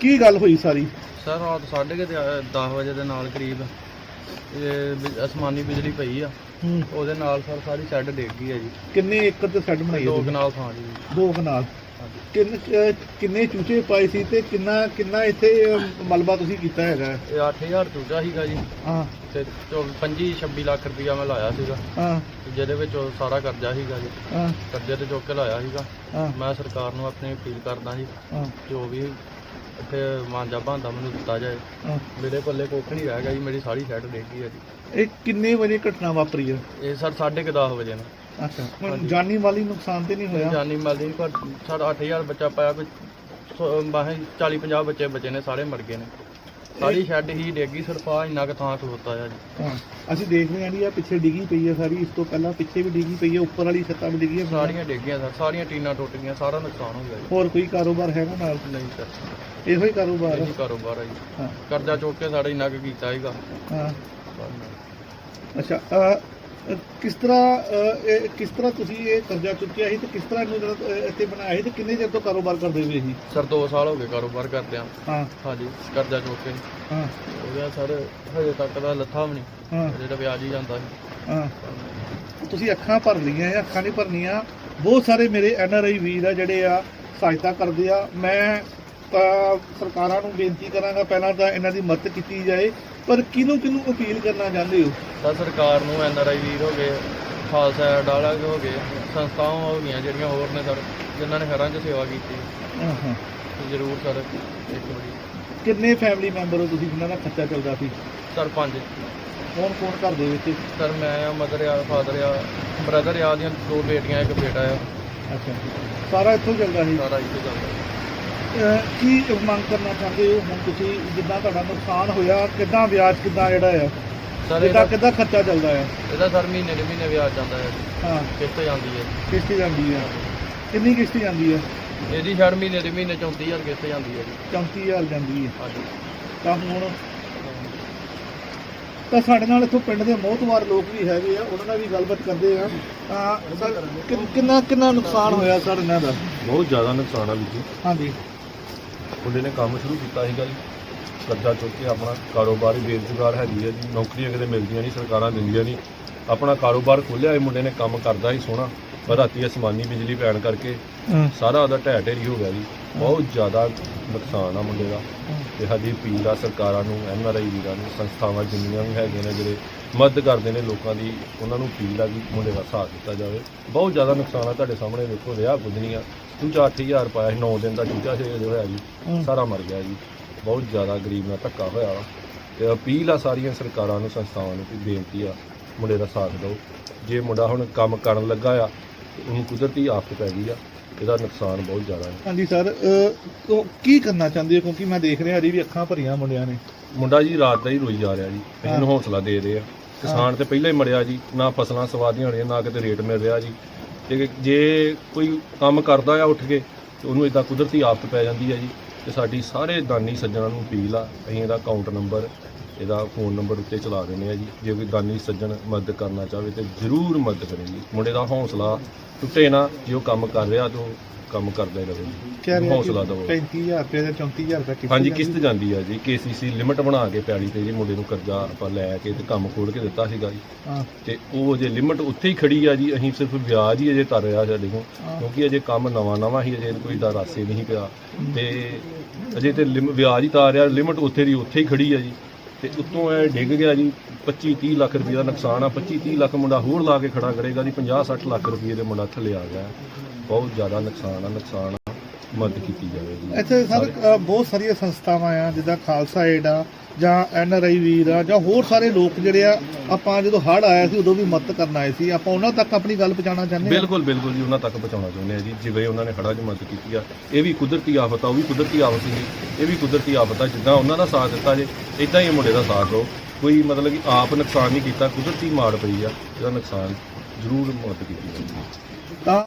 ਕੀ ਗੱਲ ਹੋਈ ਸਾਰੀ? ਸਰ ਰਾਤ ਸਾਢੇ ਕੁ 10 ਵਜੇ ਦੇ ਨਾਲ ਕਰੀਬ ਇਹ ਬਿਜ- ਅਸਮਾਨੀ ਬਿਜਲੀ ਪਈ ਆ। ਹੂੰ। ਉਹਦੇ ਨਾਲ ਸਰ ਸਾਰੀ ਸ਼ੈੱਡ ਡਿੱਗ ਗਈ ਹੈ ਜੀ। ਕਿੰਨੇ ਏਕੜ ਤੇ ਸੈੱਡ ਬਣਾਈ ਹੈ ਦੋ ਤੁਸੀਂ? ਕਨਾਲ ਥਾਂ ਜੀ। ਦੋ ਕਨਾਲ। ਹਾਂਜੀ। ਕਿੰਨ ਅਹ ਕਿੰਨੇ ਚੂਚੇ ਪਾਏ ਸੀ ਤੇ ਕਿੰਨਾ ਕਿੰਨਾ ਇੱਥੇ ਅਹ, ਮਲਬਾ ਤੁਸੀਂ ਕੀਤਾ ਹੈਗਾ? ਇਹ 8000 ਚੂਚਾ ਸੀਗਾ ਜੀ। ਹਾਂ। ਤੇ 25 26 ਲੱਖ ਰੁਪਇਆ ਮੈਂ ਲਾਇਆ ਸੀਗਾ। ਹਾਂ। ਤੇ ਜਿਹਦੇ ਵਿੱਚ ਉਹ ਸਾਰਾ ਕਰਜ਼ਾ ਸੀਗਾ ਜੀ। ਹਾਂ। ਕਰਜ਼ੇ ਤੇ ਚੁੱਕ ਕੇ ਲਾਇਆ ਸੀਗਾ। ਹਾਂ। ਮੈਂ ਸਰਕਾਰ ਨੂੰ ਆਪਣੀ ਅਪੀਲ ਕਰਦਾ ਜੀ। ਹਾਂ। ਜੋ ਵੀ ਇੱਥੇ ਮਾਂਜਾ ਭਾਂਦਾ ਮੈਨੂੰ ਦਿੱਤਾ ਜਾਏ। ਹਾਂ। ਮੇਰੇ ਪੱਲੇ ਕੁੱਖ ਨਹੀਂ ਰਹਿ ਗਿਆ ਜੀ ਮੇਰੀ ਸਾਰੀ ਸ਼ੈੱਡ ਡਿੱਗ ਗਈ ਹੈ ਜੀ। ਇਹ ਕਿੰਨੇ ਵਜੇ ਘਟਨਾ ਵਾਪਰੀ ਹੈ? ਇਹ ਸਰ ਸਾਢੇ ਕੁ 10 ਵਜੇ ਨੂੰ। ਅੱਛਾ ਹੁਣ ਹਾਂਜੀ। ਜਾਨੀ ਮਾਲੀ ਨੁਕਸਾਨ ਤੇ ਨਹੀਂ ਹੋਇਆ? ਜਾਨੀ ਮਾਲੀ ਨਹੀਂ ਪਰ ਸਾਡਾ 8000 ਬੱਚਾ ਪਾਇਆ ਕੋਈ 40 50 ਬੱਚੇ ਬਚੇ ਨੇ ਸਾਰੇ ਮਰ ਗਏ ਨੇ। ਸਾਰੀ ਸ਼ੈੱਡ ਹੀ ਡੇਗੀ ਸਿਰਫ ਆ ਇੰਨਾ ਕੁ ਥਾਂ ਖਲੋਤਾ ਆ ਜੀ। ਹਾਂ ਅਸੀਂ ਦੇਖ ਰਹੇ ਹਾਂ ਜੀ ਆ ਪਿੱਛੇ ਡਿੱਗੀ ਪਈ ਹੈ ਸਾਰੀ ਇਸ ਤੋਂ ਪਹਿਲਾਂ ਪਿੱਛੇ ਵੀ ਡਿੱਗੀ ਪਈ ਹੈ ਉੱਪਰ ਵਾਲੀ ਛੱਤਾਂ ਵੀ ਡਿੱਗੀਆਂ ਪਈਆਂ। ਸਾਰੀਆਂ ਡੇਗੀਆਂ ਸਰ ਸਾਰੀਆਂ ਟੀਨਾਂ ਟੁੱਟ ਗਈਆਂ ਸਾਰਾ ਨੁਕਸਾਨ ਹੋ ਗਿਆ ਹੋਰ ਕੋਈ ਕਾਰੋਬਾਰ ਹੈਗਾ ਨਾਲ? ਜੀ ਨਹੀਂ ਸਰ। ਇਹੋ ਹੀ ਕਾਰੋਬਾਰ ਹੈ ਇਹੀ ਕਾਰੋਬਾਰ ਆ ਜੀ। ਹਾਂ। ਕਰਜ਼ਾ ਚੁੱਕ ਕੇ ਸਾਡਾ ਇੰਨਾ ਕੁ ਕੀਤਾ ਸੀਗਾ। ਹਾਂ। ਅੱਛਾ ਅ, ਕਿਸ ਤਰ੍ਹਾਂ ਕਿਸ ਤਰ੍ਹਾਂ ਤੁਸੀਂ ਇਹ ਕਰਜ਼ਾ ਚੁੱਕਿਆ ਸੀ ਤੇ ਕਿਸ ਤਰ੍ਹਾਂ ਇਹਨੂੰ ਇੱਥੇ ਬਣਾਇਆ ਸੀ ਤੇ ਕਿੰਨੇ ਚਿਰ ਤੋਂ ਕਾਰੋਬਾਰ ਕਰਦੇ ਹੋਏ ਸੀ? ਸਰ 2 ਸਾਲ ਹੋ ਗਏ ਕਾਰੋਬਾਰ ਕਰਦਿਆਂ। ਹਾਂ। ਹਾਂਜੀ ਕਰਜ਼ਾ ਚੁੱਕ ਕੇ। ਹਾਂ। ਉਹਦਾ ਸਰ ਹਜੇ ਤੱਕ ਦਾ ਲੱਥਾ ਵੀ ਨਹੀਂ। ਹਾਂ। ਜਿਹੜਾ ਵਿਆਜ ਹੀ ਜਾਂਦਾ ਸੀ। ਹਾਂ। ਤੁਸੀਂ ਅੱਖਾਂ ਭਰ ਲਈਆਂ ਜਾਂ ਅੱਖਾਂ ਨਹੀਂ ਭਰਨੀਆਂ ਬਹੁਤ ਸਾਰੇ ਮੇਰੇ ਐਨ ਆਰ ਆਈ ਵੀਰ ਆ ਜਿਹੜੇ ਆ ਸਹਾਇਤਾ ਕਰਦੇ ਆ। ਮੈਂ ਸਰਕਾਰਾਂ ਨੂੰ ਬੇਨਤੀ ਕਰਾਂਗਾ ਪਹਿਲਾਂ ਤਾਂ ਇਹਨਾਂ ਦੀ ਮਦਦ ਕੀਤੀ ਜਾਏ। ਪਰ ਕਿਹਨੂੰ ਕਿਹਨੂੰ ਅਪੀਲ ਕਰਨਾ ਚਾਹੁੰਦੇ ਹੋ? ਤਾਂ ਸਰਕਾਰ ਨੂੰ ਐਨ ਆਰ ਆਈ ਵੀਰ ਹੋ ਗਏ ਖਾਲਸਾ ਏਡ ਵਾਲਾ ਹੋ ਗਏ ਸੰਸਥਾਵਾਂ ਹੋ ਗਈਆਂ ਜਿਹੜੀਆਂ ਹੋਰ ਨੇ ਸਰ ਜਿਨ੍ਹਾਂ ਨੇ ਘਰਾਂ 'ਚ ਸੇਵਾ ਕੀਤੀ। ਹਾਂ ਤੇ ਜ਼ਰੂਰ ਸਰ ਇੱਕ ਵਾਰੀ। ਕਿੰਨੇ ਫੈਮਿਲੀ ਮੈਂਬਰ ਹੋ ਤੁਸੀਂ ਜਿਨ੍ਹਾਂ ਦਾ ਖਰਚਾ ਚੱਲਦਾ ਸੀ? ਸਰ ਪੰਜ। ਕੌਣ ਕੌਣ ਘਰ ਦੇ ਵਿੱਚ? ਸਰ ਮੈਂ ਆ ਮਦਰ ਆ ਫਾਦਰ ਆ ਬ੍ਰਦਰ ਆ ਦੀਆਂ ਦੋ ਬੇਟੀਆਂ ਇੱਕ ਬੇਟਾ ਆ। ਅੱਛਾ। ਸਾਰਾ ਇੱਥੋਂ ਚੱਲਦਾ ਸੀ? ਸਾਰਾ ਇੱਥੇ ਚੱਲਦਾ ਕੀ ਮੰਗ ਕਰਨਾ ਚਾਹੁੰਦੇ ਹੋ? ਹੁਣ ਤੁਸੀਂ ਜਿੱਦਾਂ ਤੁਹਾਡਾ ਨੁਕਸਾਨ ਹੋਇਆ ਕਿੱਦਾਂ ਵਿਆਜ ਕਿੱਦਾਂ ਜਿਹੜਾ ਆ? ਸਰ ਕਿੱਦਾਂ ਇਹਦਾ ਕਿੱਦਾਂ ਖਰਚਾ ਚੱਲਦਾ ਆ? ਇਹਦਾ ਸਰ ਮਹੀਨੇ ਦੇ ਮਹੀਨੇ ਵਿਆਜ ਜਾਂਦਾ ਹੈ ਹਾਂ। ਕਿਸ਼ਤ ਜਾਂਦੀ ਹੈ ਕਿਸ਼ਤੀ ਜਾਂਦੀ ਆ। ਕਿੰਨੀ ਕਿਸ਼ਤੀ ਜਾਂਦੀ ਆ? ਇਹਦੀ ਛੜ ਮਹੀਨੇ ਦੇ ਮਹੀਨੇ 34000 ਕਿਸ਼ਤ ਜਾਂਦੀ ਹੈ ਜੀ। 34000 ਜਾਂਦੀ ਹੈ ਹਾਂਜੀ। ਤਾਂ ਹੁਣ ਤਾਂ ਸਾਡੇ ਨਾਲ ਇੱਥੋਂ ਪਿੰਡ ਦੇ ਮੋਹਤਵਾਰ ਲੋਕ ਵੀ ਹੈਗੇ ਆ ਉਹਨਾਂ ਨਾਲ ਵੀ ਗੱਲਬਾਤ ਕਰਦੇ ਆ। ਤਾਂ ਸਰ ਕਿੰਨਾ ਕਿੰਨਾ ਨੁਕਸਾਨ ਹੋਇਆ ਸਰ ਇਹਨਾਂ ਦਾ? ਬਹੁਤ ਜ਼ਿਆਦਾ ਨੁਕਸਾਨ ਆ ਵੀਰ ਜੀ। ਹਾਂਜੀ। ਮੁੰਡੇ ਨੇ ਕੰਮ ਸ਼ੁਰੂ ਕੀਤਾ ਸੀਗਾ ਜੀ। ਕਰਜ਼ਾ ਚੁੱਕ ਕੇ ਆਪਣਾ ਕਾਰੋਬਾਰ ਹੀ ਬੇਰੁਜ਼ਗਾਰ ਹੈਗੀ ਹੈ ਜੀ। ਨੌਕਰੀਆਂ ਕਿਤੇ ਮਿਲਦੀਆਂ ਨਹੀਂ ਸਰਕਾਰਾਂ ਦਿੰਦੀਆਂ ਨਹੀਂ। ਆਪਣਾ ਕਾਰੋਬਾਰ ਖੋਲ੍ਹਿਆ ਇਹ ਮੁੰਡੇ ਨੇ ਕੰਮ ਕਰਦਾ ਸੀ ਸੋਹਣਾ। ਪਰ ਰਾਤੀ ਅਸਮਾਨੀ ਬਿਜਲੀ ਪੈਣ ਕਰਕੇ ਸਾਰਾ ਉਹਦਾ ਢਹਿ ਢੇਰੀ ਹੋ ਗਿਆ ਜੀ। ਬਹੁਤ ਜ਼ਿਆਦਾ ਨੁਕਸਾਨ ਆ ਮੁੰਡੇ ਦਾ। ਤੇ ਸਾਡੀ ਅਪੀਲ ਆ ਸਰਕਾਰਾਂ ਨੂੰ ਐਨ ਆਰ ਆਈ ਵੀਰਾਂ ਨੂੰ ਸੰਸਥਾਵਾਂ ਜਿੰਨੀਆਂ ਵੀ ਹੈਗੀਆਂ ਨੇ ਜਿਹੜੇ ਮਦਦ ਕਰਦੇ ਨੇ ਲੋਕਾਂ ਦੀ ਉਹਨਾਂ ਨੂੰ ਅਪੀਲ ਆ ਕਿ ਮੁੰਡੇ ਦਾ ਸਾਥ ਦਿੱਤਾ ਜਾਵੇ। ਬਹੁਤ ਜ਼ਿਆਦਾ ਨੁਕਸਾਨ ਆ ਤੁਹਾਡੇ ਸਾਹਮਣੇ ਵੇਖੋ ਰਿਹਾ ਕੁਝ ਨਹੀਂ ਆ। ਚੂਚਾ 8000 ਪਾਇਆ ਸੀ 9 ਦਿਨ ਦਾ ਚੂਚਾ ਸੀ ਜੋ ਹੋਇਆ ਜੀ ਸਾਰਾ ਮਰ ਗਿਆ ਜੀ। ਬਹੁਤ ਜ਼ਿਆਦਾ ਗਰੀਬ ਨਾਲ ਧੱਕਾ ਹੋਇਆ ਵਾ। ਤੇ ਅਪੀਲ ਆ ਸਾਰੀਆਂ ਸਰਕਾਰਾਂ ਨੂੰ ਸੰਸਥਾਵਾਂ ਨੂੰ ਕਿ ਬੇਨਤੀ ਆ ਮੁੰਡੇ ਦਾ ਸਾਥ ਦਿਓ। ਜੇ ਮੁੰਡਾ ਹੁਣ ਕੰਮ ਕਰਨ ਲੱਗਾ ਆ ਉਹਨੂੰ ਕੁਦਰਤੀ ਆਫਤ ਪੈ ਗਈ ਆ ਇਹਦਾ ਨੁਕਸਾਨ ਬਹੁਤ ਜ਼ਿਆਦਾ ਹੈ। ਹਾਂਜੀ ਸਰ ਕੀ ਕਰਨਾ ਚਾਹੁੰਦੇ ਹੋ? ਕਿਉਂਕਿ ਮੈਂ ਦੇਖ ਰਿਹਾ ਹਰੀ ਵੀ ਅੱਖਾਂ ਭਰੀਆਂ ਮੁੰਡਿਆਂ ਨੇ। ਮੁੰਡਾ ਜੀ ਰਾਤ ਦਾ ਹੀ ਰੋਈ ਜਾ ਰਿਹਾ ਜੀ। ਅਸੀਂ ਇਹਨੂੰ ਹੌਸਲਾ ਦੇ ਰਹੇ ਆ ਕਿਸਾਨ ਤੇ ਪਹਿਲਾਂ ਹੀ ਮਰਿਆ ਜੀ। ਨਾ ਫਸਲਾਂ ਸਵਾਦੀਆਂ ਹੋਣੀਆਂ ਨਾ ਕਿਤੇ ਰੇਟ ਮਿਲ ਰਿਹਾ ਜੀ। ਤੇ ਜੇ ਕੋਈ ਕੰਮ ਕਰਦਾ ਆ ਉੱਠ ਕੇ ਤੇ ਉਹਨੂੰ ਇਦਾਂ ਕੁਦਰਤੀ ਆਫਤ ਪੈ ਜਾਂਦੀ ਹੈ ਜੀ। ਤੇ ਸਾਡੀ ਸਾਰੇ ਦਾਨੀ ਸੱਜਣਾਂ ਨੂੰ ਅਪੀਲ ਆ ਅਸੀਂ ਇਹਦਾ ਅਕਾਊਂਟ ਨੰਬਰ ਇਹਦਾ ਫੋਨ ਨੰਬਰ ਉੱਤੇ ਚਲਾ ਦਿੰਦੇ ਆ ਜੀ। ਜੇ ਕੋਈ ਦਾਨੀ ਸੱਜਣ ਮਦਦ ਕਰਨਾ ਚਾਹਵੇ ਤੇ ਜ਼ਰੂਰ ਮਦਦ ਕਰੇ ਜੀ। ਮੁੰਡੇ ਦਾ ਹੌਸਲਾ ਟੁੱਟੇ ਨਾ ਜੇ ਉਹ ਕੰਮ ਕਰ ਰਿਹਾ ਤਾਂ ਕੰਮ ਕਰਦਾ ਰਹੇ ਰਿਹਾ ਹੌਸਲਾ ਦਿਓ। 35000 ਰੁਪਏ ਦਾ 34000 ਰੁਪਏ ਕਿਸ਼ਤ ਹਾਂਜੀ ਕਿਸ਼ਤ ਜਾਂਦੀ ਆ ਜੀ। ਕੇਸੀਸੀ ਲਿਮਟ ਬਣਾ ਕੇ ਪੈਲੀ ਤੇ ਜੀ ਮੁੰਡੇ ਨੂੰ ਕਰਜ਼ਾ ਆਪਾਂ ਲੈ ਕੇ ਤੇ ਕੰਮ ਖੋਲ ਕੇ ਦਿੱਤਾ ਸੀਗਾ ਜੀ। ਤੇ ਉਹ ਜੇ ਲਿਮਟ ਉੱਥੇ ਹੀ ਖੜੀ ਆ ਜੀ। ਅਸੀਂ ਸਿਰਫ ਵਿਆਜ ਹੀ ਅਜੇ ਤਰ ਰਿਹਾ ਸਾਡੇ ਕੋਲ। ਕਿਉਂਕਿ ਅਜੇ ਕੰਮ ਨਵਾਂ ਨਵਾਂ ਹੀ ਅਜੇ ਕੋਈ ਦਾ ਰਾਸੇ ਨਹੀਂ ਪਿਆ। ਤੇ ਅਜੇ ਤੇ ਵਿਆਜ ਹੀ ਤਾਰ ਰਿਹਾ। ਲਿਮਟ ਉੱਥੇ ਦੀ ਉੱਥੇ ਹੀ ਖੜੀ ਆ ਜੀ। ਤੇ ਉੱਤੋਂ ਇਹ ਡਿੱਗ ਗਿਆ ਜੀ 25 30 ਲੱਖ ਰੁਪਏ ਦਾ ਨੁਕਸਾਨ ਆ 25 30 ਲੱਖ ਮੁੰਡਾ ਹੋਰ ਲਾ ਕੇ ਖੜਾ ਕਰੇਗਾ ਜੀ 50 60 ਲੱਖ ਰੁਪਏ ਦੇ ਮੁੰਡਾ ਥੱਲੇ ਆ ਗਿਆ। ਬਹੁਤ ਜ਼ਿਆਦਾ ਨੁਕਸਾਨ ਆ ਨੁਕਸਾਨ ਆ ਮਦਦ ਕੀਤੀ ਜਾਵੇ ਜੀ। ਇੱਥੇ ਸਰ ਅ, ਬਹੁਤ ਸਾਰੀਆਂ ਸੰਸਥਾਵਾਂ ਆ ਜਿੱਦਾਂ ਖਾਲਸਾ ਏਡ ਆ ਜਾਂ ਐਨ ਆਰ ਆਈ ਵੀਰ ਆ ਜਾਂ ਹੋਰ ਸਾਰੇ ਲੋਕ ਜਿਹੜੇ ਆ ਆਪਾਂ ਜਦੋਂ ਹੜ੍ਹ ਆਇਆ ਸੀ ਉਦੋਂ ਵੀ ਮਦਦ ਕਰਨ ਆਏ ਸੀ। ਆਪਾਂ ਉਹਨਾਂ ਤੱਕ ਆਪਣੀ ਗੱਲ ਪਹੁੰਚਾਉਣਾ ਚਾਹੁੰਦੇ ਹਾਂ ਬਿਲਕੁਲ ਬਿਲਕੁਲ ਜੀ ਉਹਨਾਂ ਤੱਕ ਪਹੁੰਚਾਉਣਾ ਚਾਹੁੰਦੇ ਆ ਜੀ। ਜਿਵੇਂ ਉਹਨਾਂ ਨੇ ਹੜ੍ਹਾਂ 'ਚ ਮਦਦ ਕੀਤੀ ਆ ਇਹ ਵੀ ਕੁਦਰਤੀ ਆਫਤ ਆ ਉਹ ਵੀ ਕੁਦਰਤੀ ਆਫਤ ਸੀ। ਇਹ ਵੀ ਕੁਦਰਤੀ ਆਫਤ ਆ ਜਿੱਦਾਂ ਉਹਨਾਂ ਦਾ ਸਾਥ ਦਿੱਤਾ ਜੇ ਇਦਾਂ ਹੀ ਮੁੰਡੇ ਦਾ ਸਾਥ ਦਿਓ। ਕੋਈ ਮਤਲਬ ਕਿ ਆਪ ਨੁਕਸਾਨ ਨਹੀਂ ਕੀਤਾ, ਕੁਦਰਤੀ ਮਾਰ ਪਈ ਆ, ਇਹਦਾ ਨੁਕਸਾਨ ਜ਼ਰੂਰ ਮਦਦ ਕੀਤੀ ਜਾਊਗੀ।